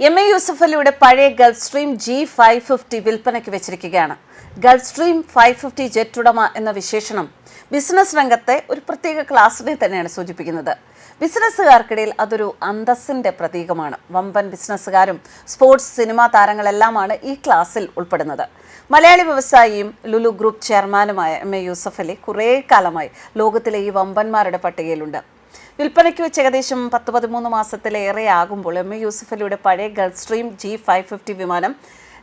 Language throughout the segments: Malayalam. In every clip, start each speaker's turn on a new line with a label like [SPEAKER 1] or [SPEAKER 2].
[SPEAKER 1] എം എ യൂസഫലിയുടെ പഴയ Gulfstream G five fifty വിൽപ്പനയ്ക്ക് വെച്ചിരിക്കുകയാണ്. Gulf stream five fifty jet ഉടമ എന്ന വിശേഷണം ബിസിനസ് രംഗത്തെ ഒരു പ്രത്യേക ക്ലാസിനെ തന്നെയാണ് സൂചിപ്പിക്കുന്നത്. ബിസിനസ്സുകാർക്കിടയിൽ അതൊരു അന്തസ്സിന്റെ പ്രതീകമാണ്. വമ്പൻ ബിസിനസ്സുകാരും സ്പോർട്സ് സിനിമാ താരങ്ങളെല്ലാമാണ് ഈ ക്ലാസ്സിൽ ഉൾപ്പെടുന്നത്. മലയാളി വ്യവസായിയും ലുലു ഗ്രൂപ്പ് ചെയർമാനുമായ എം എ യൂസഫ് അലി കുറേ കാലമായി ലോകത്തിലെ ഈ വമ്പന്മാരുടെ പട്ടികയിലുണ്ട്. വിൽപ്പനയ്ക്ക് വെച്ച് ഏകദേശം പത്ത് പതിമൂന്ന് മാസത്തിലേറെ ആകുമ്പോൾ എം എ യൂസഫലിയുടെ പഴയ Gulfstream G five fifty വിമാനം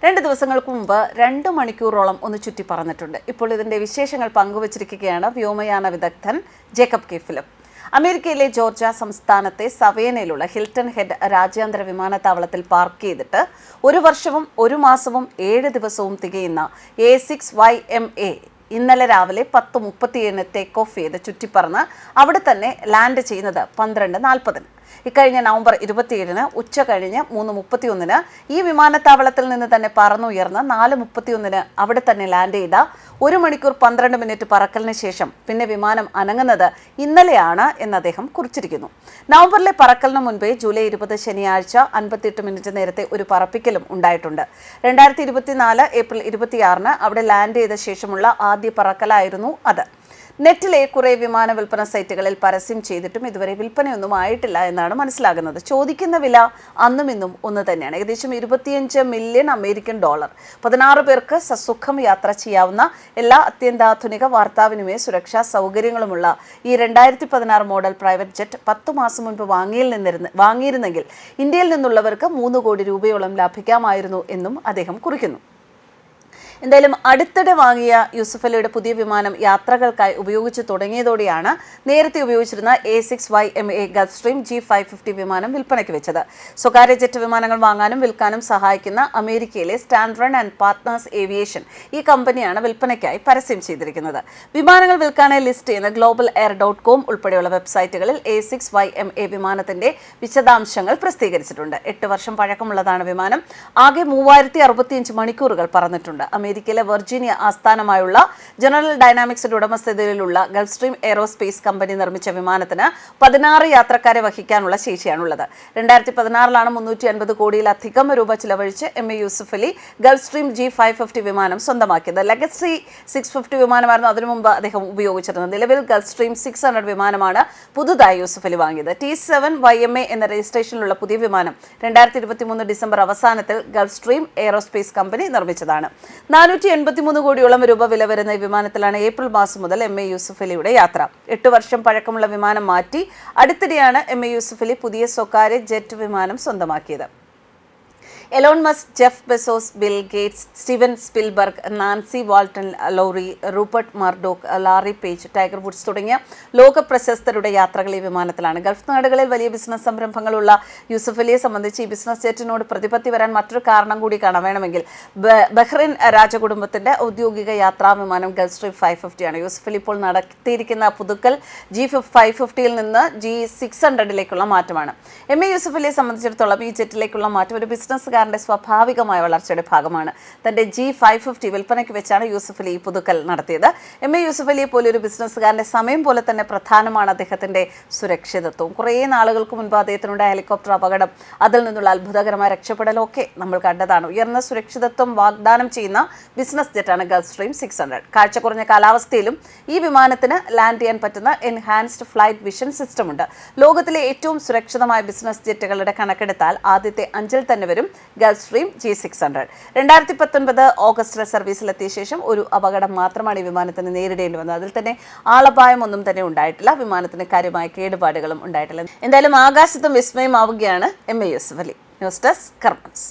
[SPEAKER 1] രണ്ട് ദിവസങ്ങൾക്ക് മുമ്പ് രണ്ട് മണിക്കൂറോളം ഒന്ന് ചുറ്റി പറഞ്ഞിട്ടുണ്ട് ഇപ്പോൾ ഇതിന്റെ വിശേഷങ്ങൾ പങ്കുവച്ചിരിക്കുകയാണ് വ്യോമയാന വിദഗ്ധൻ ജേക്കബ് കെ ഫിലിപ്പ് അമേരിക്കയിലെ ജോർജ സംസ്ഥാനത്തെ സവേനയിലുള്ള ഹിൽട്ടൺ ഹെഡ് രാജ്യാന്തര വിമാനത്താവളത്തിൽ പാർക്ക് ചെയ്തിട്ട് ഒരു വർഷവും ഒരു മാസവും ഏഴ് ദിവസവും തികയുന്ന A six Y M A ഇന്നലെ രാവിലെ പത്ത് മുപ്പത്തിയേഴിന് ടേക്ക് ഓഫ് ചെയ്ത് ചുറ്റിപ്പറന്ന് അവിടെ തന്നെ ലാൻഡ് ചെയ്യുന്നത് പന്ത്രണ്ട് നാൽപ്പതിന്. ഇക്കഴിഞ്ഞ നവംബർ ഇരുപത്തിയേഴിന് ഉച്ച കഴിഞ്ഞ് മൂന്ന് മുപ്പത്തിയൊന്നിന് ഈ വിമാനത്താവളത്തിൽ നിന്ന് തന്നെ പറന്നുയർന്ന് നാല് മുപ്പത്തിയൊന്നിന് അവിടെ തന്നെ ലാൻഡ് ചെയ്ത ഒരു മണിക്കൂർ പന്ത്രണ്ട് മിനിറ്റ് പറക്കലിന് ശേഷം പിന്നെ വിമാനം അനങ്ങുന്നത് ഇന്നലെയാണ് എന്ന് അദ്ദേഹം കുറിച്ചിരിക്കുന്നു. നവംബറിലെ പറക്കലിന് മുൻപേ ജൂലൈ ഇരുപത് ശനിയാഴ്ച അൻപത്തിയെട്ട് മിനിറ്റ് നേരത്തെ ഒരു പറപ്പിക്കലും ഉണ്ടായിട്ടുണ്ട്. രണ്ടായിരത്തി ഇരുപത്തിനാല് ഏപ്രിൽ ഇരുപത്തിയാറിന് അവിടെ ലാൻഡ് ചെയ്ത ശേഷമുള്ള ആദ്യ പറക്കലായിരുന്നു അത്. നെറ്റിലെ കുറേ വിമാന വിൽപ്പന സൈറ്റുകളിൽ പരസ്യം ചെയ്തിട്ടും ഇതുവരെ വിൽപ്പനയൊന്നും ആയിട്ടില്ല എന്നാണ് മനസ്സിലാകുന്നത്. ചോദിക്കുന്ന വില അന്നും ഇന്നും ഒന്ന് തന്നെയാണ്. ഏകദേശം ഇരുപത്തിയഞ്ച് മില്യൺ അമേരിക്കൻ ഡോളർ. പതിനാറ് പേർക്ക് സസുഖം യാത്ര ചെയ്യാവുന്ന എല്ലാ അത്യന്താധുനിക വാർത്താവിനിമയ സുരക്ഷാ സൗകര്യങ്ങളുമുള്ള ഈ രണ്ടായിരത്തി പതിനാറ് മോഡൽ പ്രൈവറ്റ് ജെറ്റ് പത്ത് മാസം മുൻപ് വാങ്ങിയിൽ നിന്നിരുന്ന് വാങ്ങിയിരുന്നെങ്കിൽ ഇന്ത്യയിൽ നിന്നുള്ളവർക്ക് മൂന്ന് കോടി രൂപയോളം ലാഭിക്കാമായിരുന്നു എന്നും അദ്ദേഹം കുറിക്കുന്നു. എന്തായാലും അടുത്തിടെ വാങ്ങിയ യൂസഫ് പുതിയ വിമാനം യാത്രകൾക്കായി ഉപയോഗിച്ച് തുടങ്ങിയതോടെയാണ് നേരത്തെ ഉപയോഗിച്ചിരുന്ന A six Y M A Gulfstream G five fifty വിമാനം വിൽപ്പനയ്ക്ക് വെച്ചത്. സ്വകാര്യ ജെറ്റ് വിമാനങ്ങൾ വാങ്ങാനും വിൽക്കാനും സഹായിക്കുന്ന അമേരിക്കയിലെ സ്റ്റാൻഡ്രൺ ആൻഡ് പാർട്ട്നേഴ്സ് ഏവിയേഷൻ ഈ കമ്പനിയാണ് വിൽപ്പനയ്ക്കായി പരസ്യം ചെയ്തിരിക്കുന്നത്. വിമാനങ്ങൾ വിൽക്കാനായി ലിസ്റ്റ് ചെയ്യുന്ന ഗ്ലോബൽ എയർ ഡോട്ട് കോം ഉൾപ്പെടെയുള്ള വെബ്സൈറ്റുകളിൽ A six Y M A വിമാനത്തിന്റെ വിശദാംശങ്ങൾ പ്രസിദ്ധീകരിച്ചിട്ടുണ്ട്. എട്ട് വർഷം പഴക്കമുള്ളതാണ് വിമാനം. ആകെ മൂവായിരത്തി അറുപത്തിയഞ്ച് മണിക്കൂറുകൾ പറന്നിട്ടുണ്ട്. അമേരിക്കയിലെ വെർജീനിയ ആസ്ഥാനമായുള്ള ജനറൽ ഡൈനാമിക്സിന്റെ ഉടമസ്ഥതയിലുള്ള ഗൾഫ് സ്ട്രീം എയറോസ്പേസ് കമ്പനി നിർമ്മിച്ച വിമാനത്തിന് പതിനാറ് യാത്രക്കാരെ വഹിക്കാനുള്ള ശേഷിയാണുള്ളത്. രണ്ടായിരത്തി പതിനാറിലാണ് മുന്നൂറ്റി അൻപത് കോടിയിലധികം രൂപ ചിലവഴിച്ച് M A Yusuf Ali Gulfstream G five fifty വിമാനം സ്വന്തമാക്കിയത്. ലെഗസി സിക്സ് ഫിഫ്റ്റി വിമാനമായിരുന്നു അതിനു മുമ്പ് അദ്ദേഹം ഉപയോഗിച്ചിരുന്നത്. നിലവിൽ ഗൾഫ് സ്ട്രീം സിക്സ് ഹൺഡ്രഡ് വിമാനമാണ് പുതുതായി യൂസഫ് അലി വാങ്ങിയത്. T seven Y M A എന്ന രജിസ്ട്രേഷനിലുള്ള പുതിയ വിമാനം രണ്ടായിരത്തി ഇരുപത്തി മൂന്ന് ഡിസംബർ അവസാനത്തിൽ ഗൾഫ് സ്ട്രീം എയറോസ്പേസ് കമ്പനി നിർമ്മിച്ചതാണ്. നാനൂറ്റി എൺപത്തിമൂന്ന് കോടിയോളം രൂപ വില വരുന്ന ഈ വിമാനത്തിലാണ് ഏപ്രിൽ മാസം മുതൽ എം എ യൂസഫ് അലിയുടെ യാത്ര. എട്ട് വർഷം പഴക്കമുള്ള വിമാനം മാറ്റി അടുത്തിടെയാണ് എം എ യൂസഫ് അലി പുതിയ സ്വകാര്യ ജെറ്റ് വിമാനം സ്വന്തമാക്കിയത്. Elon Musk Jeff Bezos Bill Gates Steven Spielberg Nancy Walton Laurie Rupert Murdoch Larry Page Tiger Woods തുടങ്ങിയ ലോക പ്രശസ്തരുടെ യാത്രകൾ ഈ വിമാനത്തിലാണ്. ഗൾഫ് നാടുകളിൽ വലിയ ബിസിനസ് സംരംഭങ്ങളുള്ള യൂസഫ് അലിയെ സംബന്ധിച്ച് ഈ ബിസിനസ് ജെറ്റിനോട് പ്രതിപത്തി വരാൻ മറ്റൊരു കാരണം കൂടി കാണാം. വേണമെങ്കിൽ ബഹ്റിൻ രാജകുടുംബത്തിന്റെ ഔദ്യോഗിക യാത്രാ വിമാനം ഗൾഫ് സ്ട്രീം ഫൈവ് ഫിഫ്റ്റിയാണ് യൂസഫ് അലി ഇപ്പോൾ നടത്തിയിരിക്കുന്ന പുതുക്കൽ ജി ഫൈവ് ഫിഫ്റ്റിയിൽ നിന്ന് ജി സിക്സ് ഹൺഡ്രഡിലേക്കുള്ള മാറ്റമാണ്. എം. എ. യൂസഫ് അലിയെ സംബന്ധിച്ചിടത്തോളം ഈ ജെറ്റിലേക്കുള്ള മാറ്റം ഒരു ബിസിനസ്സുകാരന്റെ സ്വാഭാവികമായ വളർച്ചയുടെ ഭാഗമാണ്. തന്റെ ജി ഫൈവ് ഫിഫ്റ്റി വിൽപ്പനയ്ക്ക് വെച്ചാണ് യൂസഫ് അലി പുതുക്കൽ നടത്തിയത്. എം. എ. യൂസഫ് അലിയെ പോലെ ഒരു ബിസിനസ്സുകാരന്റെ സമയം പോലെ തന്നെ പ്രധാനമാണ് അദ്ദേഹത്തിന്റെ സുരക്ഷിതത്വം. കുറേ നാളുകൾക്ക് മുൻപ് അദ്ദേഹത്തിനുണ്ടായ ഹെലികോപ്റ്റർ അപകടം അതിൽ നിന്നുള്ള അത്ഭുതകരമായ രക്ഷപ്പെടലൊക്കെ നമ്മൾ കണ്ടതാണ്. ഉയർന്ന സുരക്ഷിതത്വം വാഗ്ദാനം ചെയ്യുന്ന ബിസിനസ് ജെറ്റാണ് ഗൾഫ് സ്ട്രീം സിക്സ് ഹൺഡ്രഡ് കാഴ്ച കുറഞ്ഞ കാലാവസ്ഥയിലും ഈ വിമാനത്തിന് ലാൻഡ് ചെയ്യാൻ പറ്റുന്ന എൻഹാൻസ്ഡ് ഫ്ലൈറ്റ് വിഷൻ സിസ്റ്റം ഉണ്ട്. ലോകത്തിലെ ഏറ്റവും സുരക്ഷിതമായ ബിസിനസ് ജെറ്റുകളുടെ കണക്കെടുത്താൽ ആദ്യത്തെ അഞ്ചിൽ തന്നെ വരും Gulfstream G six hundred രണ്ടായിരത്തി പത്തൊൻപത് ഓഗസ്റ്റിലെ സർവീസിലെത്തിയ ശേഷം ഒരു അപകടം മാത്രമാണ് ഈ വിമാനത്തിന് നേരിടേണ്ടി വന്നത്. അതിൽ തന്നെ ആളപായം ഒന്നും തന്നെ ഉണ്ടായിട്ടില്ല. വിമാനത്തിന് കാര്യമായ കേടുപാടുകളും ഉണ്ടായിട്ടില്ല. എന്തായാലും ആകാശത്തും വിസ്മയമാവുകയാണ് M A Yusuf Ali news desk കർമ്മൻസ്.